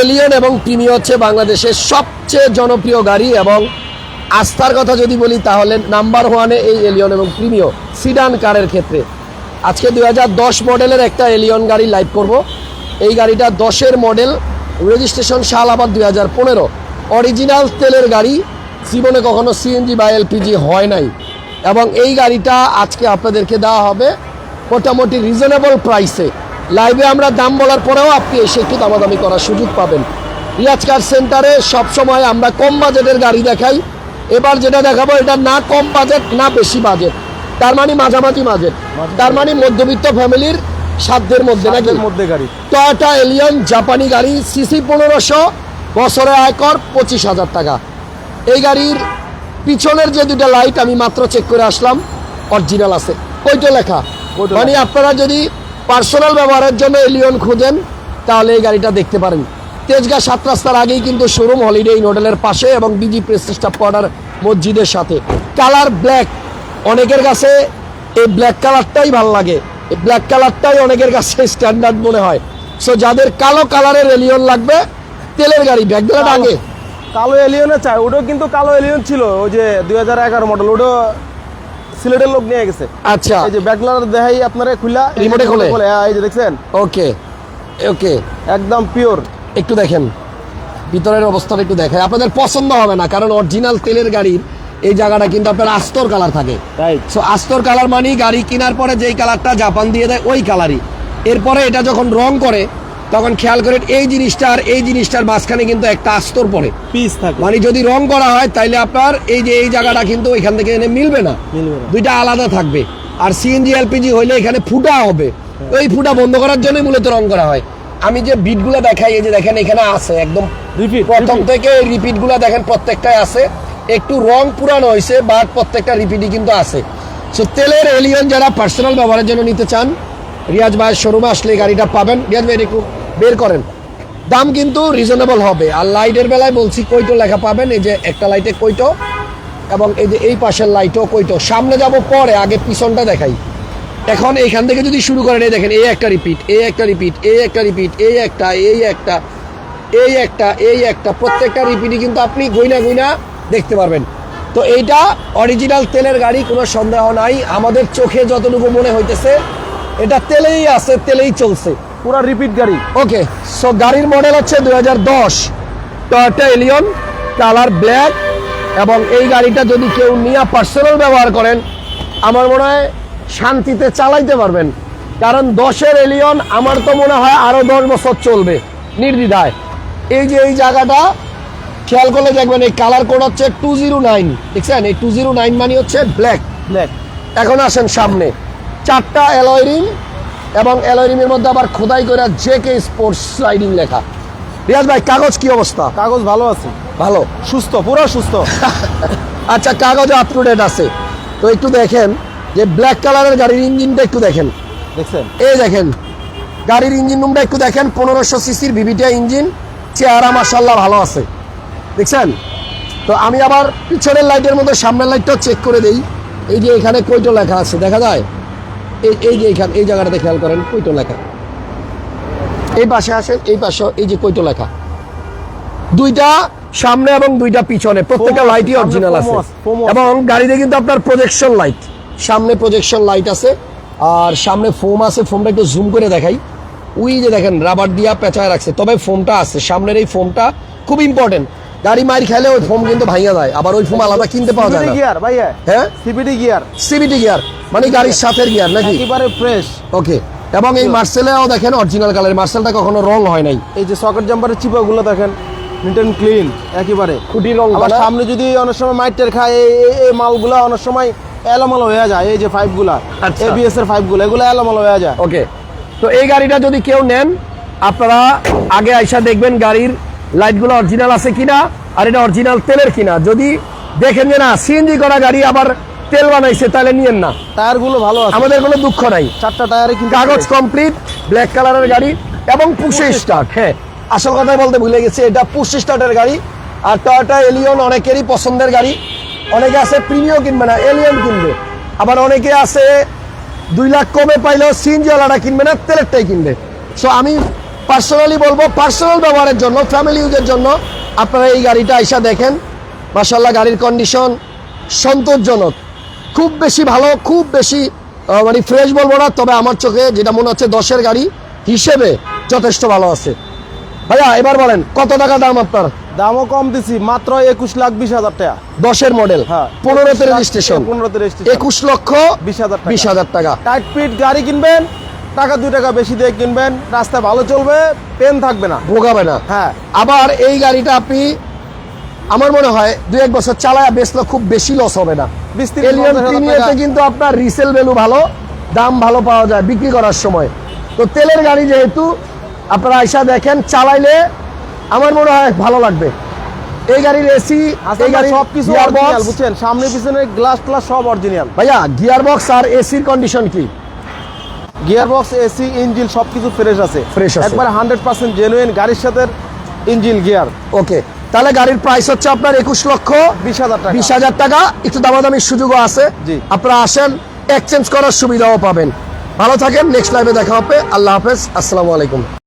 Allion এবং Premio হচ্ছে বাংলাদেশের সবচেয়ে জনপ্রিয় গাড়ি এবং আস্থার কথা যদি বলি তাহলে নাম্বার ওয়ানে এই এলিয়ন এবং প্রিমিও সিডান কারের ক্ষেত্রে। আজকে দু হাজার দশ মডেলের একটা এলিয়ন গাড়ি লাইভ করব। এই গাড়িটা দশের মডেল রেজিস্ট্রেশন সাল আবার দুই হাজার পনেরো। অরিজিনাল তেলের গাড়ি, জীবনে কখনো সিএনজি বা এলপিজি হয় নাই। এবং এই গাড়িটা আজকে আপনাদেরকে দেওয়া হবে মোটামুটি রিজনেবল প্রাইসে লাইভে আমরা দাম বলার পরেও আপনি এসে একটু দামাদামি করার সুযোগ পাবেন। রিয়াজ কার সেন্টারে সবসময় আমরা কম বাজেটের গাড়ি দেখাই। এবার যেটা দেখাবো এটা না কম বাজেট না বেশি বাজেট। তার মানে মাঝামাঝি বাজেট। তার মানে মধ্যবিত্ত ফ্যামিলির সাধ্যের মধ্যে নাকি? মধ্যে গাড়ি। টয়োটা এলিয়ন জাপানি গাড়ি সিসি পনেরোশো বছরে আয়কর পঁচিশ হাজার টাকা। এই গাড়ির পিছনের যে দুটো লাইট আমি মাত্র চেক করে আসলাম অরিজিনাল আছে। ওইটা লেখা? মানে আপনারা যদি পার্সোনাল ব্যবহারের জন্য এলিয়ন খুঁজেন তাহলে এই গাড়িটা দেখতে পারেন। তেজগাঁ সাত রাস্তার আগেই কিন্তু শোরুম হলিডে ইন হোটেলের পাশে এবং বিজি প্রেসিস্টা পড়ার মসজিদের সাথে। কালার ব্ল্যাক অনেকের কাছে এই ব্ল্যাক কালারটাই ভালো লাগে। এই ব্ল্যাক কালারটাই অনেকের কাছে স্ট্যান্ডার্ড মনে হয়। সো যাদের কালো কালারের এলিয়ন লাগবে তেলের গাড়ি ব্যাগগুলো আগে। কালো এলিয়নে চাই ওটাও কিন্তু কালো এলিয়ন ছিল ওই যে দুই হাজার এগারো মডেল ওটাও সিলেটের লোক নিয়ে গেছে। আচ্ছা। এই যে ব্যাকলার দেখাই আপনারা খুলা Remote খোলে? হ্যাঁ, এই যে দেখছেন? ওকে ওকে। একদম পিওর একটু দেখেন ভিতরের অবস্থাটা একটু দেখায় আপনাদের পছন্দ হবে না কারণ অরিজিনাল তেলের গাড়ির এই জায়গাটা কিন্তু আপনার আস্তর কালার থাকে। সো আস্তর কালার মানে গাড়ি কেনার পরে যেই কালারটা জাপান দিয়ে দেয় ওই কালারই এরপরে এটা যখন রং করে তখন খেয়াল করেন এই জিনিসটা আর এই জিনিসটার মাঝখানে কিন্তু একটা আস্তর পড়ে। পিস থাকে। মানে যদি রং করা হয় তাইলে আপনার এই যে এই জায়গাটা কিন্তু এখান থেকে এনে মিলবে না। দুইটা আলাদা থাকবে। আর সিএনজি এলপিজি হইলে এখানে ফুটা হবে। ওই ফুটা বন্ধ করার জন্যই মূলত রং করা হয়। আমি যে বিটগুলো দেখাই এই যে দেখেন এখানে আছে একদম প্রথম থেকে রিপিটগুলা দেখেন প্রত্যেকটাই আছে। একটু রং পুরানো হয়েছে বাট প্রত্যেকটা রিপিটই কিন্তু আছে। সো তেলের এলিয়ন যারা পার্সোনাল ব্যবহারের জন্য নিতে চান রিয়াজ ভাইয়ের শোরুমে আসলে গাড়িটা পাবেন। রিয়াজ ভাই একটু বের করেন। দাম কিন্তু রিজনেবল হবে। আর লাইটের বেলায় বলছি কইটো লেখা পাবেন, এই যে একটা লাইটে কইটো, এবং এই যে এই পাশের লাইটও কইটো। সামনে যাব পরে, আগে পিছনটা দেখাই। এখন এইখান থেকে যদি শুরু করেন, এই দেখেন, এই একটা রিপিট এই একটা রিপিট এই একটা রিপিট এই একটা এই একটা এই একটা এই একটা, প্রত্যেকটা রিপিটই কিন্তু আপনি গইনা গইনা দেখতে পারবেন। তো এইটা অরিজিনাল তেলের গাড়ি, কোনো সন্দেহ নাই। আমাদের চোখে যতটুকু মনে হইতেছে, এটা তেলেই আছে, তেলেই চলছে। পুরো রিপিট গাড়ি। ওকে সো গাড়ির মডেল হচ্ছে দুই হাজার দশ। টয়োটা এলিয়ন কালার ব্ল্যাক এবং এই গাড়িটা যদি কেউ নিয়ে পার্সোনাল ব্যবহার করেন আমার মনে হয় শান্তিতে চালাইতে পারবেন। কারণ দশের এলিয়ন আমার তো মনে হয় আরও দশ বছর চলবে নির্দ্বিধায়। এই যে এই জায়গাটা খেয়াল করলে দেখবেন এই কালার কোড হচ্ছে টু জিরো নাইন দেখছেন? এই টু জিরো নাইন মানে হচ্ছে ব্ল্যাক ব্ল্যাক এখন আসেন সামনে। চারটা অ্যালয় রিম এবং অ্যালয় রিমের মধ্যে আবার খোদাই করে জে কে স্পোর্টস রাইডিং লেখা। রিয়াজ ভাই কাগজ কি অবস্থা? কাগজ ভালো আছে। ভালো? সুস্থ পুরো সুস্থ। আচ্ছা কাগজ আপ টু ডেট আছে। তো একটু দেখেন যে ব্ল্যাক কালারের গাড়ির ইঞ্জিনটা একটু দেখেন। দেখছেন? এই দেখেন গাড়ির ইঞ্জিন রুমটা একটু দেখেন পনেরোশো সিসির ভিভিটিয়া ইঞ্জিন চেহারা মাসাল্লাহ ভালো আছে। দেখছেন? তো আমি আবার পিছনের লাইটের মধ্যে সামনের লাইটটাও চেক করে দেই। এই যে এখানে কইটো লেখা আছে দেখা যায়? এই এই যে এখানে এই জায়গাটাতে খেয়াল করেন কইটো লেখা। এই পাশে আসেন এই পাশে এই যে কইটো লেখা। দুইটা সামনে এবং দুইটা পিছনে প্রত্যেকটা লাইটই অরিজিনাল আছে। এবং গাড়িতে কিন্তু আপনার প্রজেকশন লাইট সামনে প্রজেকশন লাইট আছে আর সামনে ফোম আছে ফোমটা একটু জুম করে দেখাই। উই যে দেখেন রাবার দিয়া পেঁচায় রাখছে তবে ফোমটা আছে সামনের এই ফোমটা খুব ইম্পর্টেন্ট গাড়ি মার খেলে ওই ফোম কিন্তু ভাঙিয়া যায়। আবার ওই ফোম আলাদা কিনতে পাওয়া যায় না। গিয়ার ভাইয়া। হ্যাঁ? সিবিডি গিয়ার সিবিটি গিয়ার মানে গাড়ির সাথের গিয়ার নাকি? একেবারে ফ্রেশ ওকে এবং এই মার্সেলেও দেখেন অরিজিনাল কালার মার্সেলটা কখনো রং হয় নাই। এই যে সকেট জাম্পারের চিপাগুলো দেখেন নিট অ্যান্ড ক্লিন একেবারে। রং আবার সামনে যদি অনেক সময় মাইটের খায় এই এই- এই মালগুলা অনেক সময় এলোমালো হয়ে যায় এই যে আচ্ছা। এবিএস এর ফাইভগুলো এগুলো এলোমালো হয়ে যায়। ওকে তো এই গাড়িটা যদি কেউ নেন আপনারা আগে আইসা দেখবেন গাড়ির লাইটগুলো অরিজিনাল আছে কিনা আর এটা অরিজিনাল তেলের কিনা। যদি দেখেন যে না সিএনজি করা গাড়ি আবার তেল বানাইছে তাহলে নিয়েন না। টায়ারগুলো ভালো আছে। আমাদের কোনো দুঃখ নাই। চারটা টায়ারে কিন্তু কাগজ কমপ্লিট ব্ল্যাক কালারের গাড়ি এবং পুষে স্টার্ট হ্যাঁ আসল কথা বলতে ভুলে গেছি এটা পুশ স্টার্টের গাড়ি আর টয়োটা এলিয়ন অনেকেরই পছন্দের গাড়ি। অনেকে আছে প্রিমিও কিনবে না এলিয়ন কিনবে। আবার অনেকে আছে দুই লাখ কমে পাইলেও সিএনজিওয়ালাটা কিনবে না তেলেরটাই কিনবে। সো আমি পার্সোনালি বলব পার্সোনাল ব্যবহারের জন্য ফ্যামিলি ইউজের জন্য আপনারা এই গাড়িটা আইসা দেখেন। মাসাল্লাহ গাড়ির কন্ডিশন সন্তোষজনক। খুব বেশি ভালো খুব বেশি মানে ফ্রেশ বলব না তবে আমার চোখে যেটা মনে হচ্ছে দশের গাড়ি হিসেবে যথেষ্ট ভালো আছে। ভাইয়া এবার বলেন কত টাকা দাম আপনার? দামও কম দিছি মাত্র একুশ লাখ বিশ হাজার টাকা। দশের মডেল হ্যাঁ পনেরোতে রেজিস্ট্রেশন পনেরোতে রেজিস্ট্রেশন একুশ লক্ষ বিশ হাজার বিশ হাজার টাকা। টাইট ফিট গাড়ি কিনবেন টাকা দুই টাকা বেশি দিয়ে কিনবেন রাস্তা ভালো চলবে পেন থাকবে না। ভোগাবে না। হ্যাঁ। আবার এই গাড়িটা আপনি আমার মনে হয় দুই এক বছর চালায় বেচলে খুব বেশি লস হবে না। কিন্তু আপনার রিসেল ভ্যালু ভালো দাম ভালো পাওয়া যায় বিক্রি করার সময়। তো তেলের গাড়ি যেহেতু আপনারা আইসা দেখেন চালাইলে আমার মনে হয় ভালো লাগবে। এই গাড়ির এসি এই গাড়ির সব কিছু বুঝছেন? সামনে পিছনে গ্লাস ট্লাস সব অরিজিনাল ভাইয়া গিয়ার বক্স আর এসির কন্ডিশন কি? গিয়ার বক্স এসি ইঞ্জিন সব কিছু ফ্রেশ আছে। ফ্রেশ আছে। একবার হান্ড্রেড পার্সেন্ট জেনুইন গাড়ির সাথে ইঞ্জিন গিয়ার। ওকে তাহলে গাড়ির প্রাইস হচ্ছে আপনার একুশ লক্ষ বিশ হাজার টাকা। বিশ হাজার টাকা। একটু দামাদামির সুযোগও আছে। জি। আপনারা আসেন এক্সচেঞ্জ করার সুবিধাও পাবেন। ভালো থাকেন নেক্সট লাইভে দেখা হবে। আল্লাহ হাফেজ আসসালামু আলাইকুম।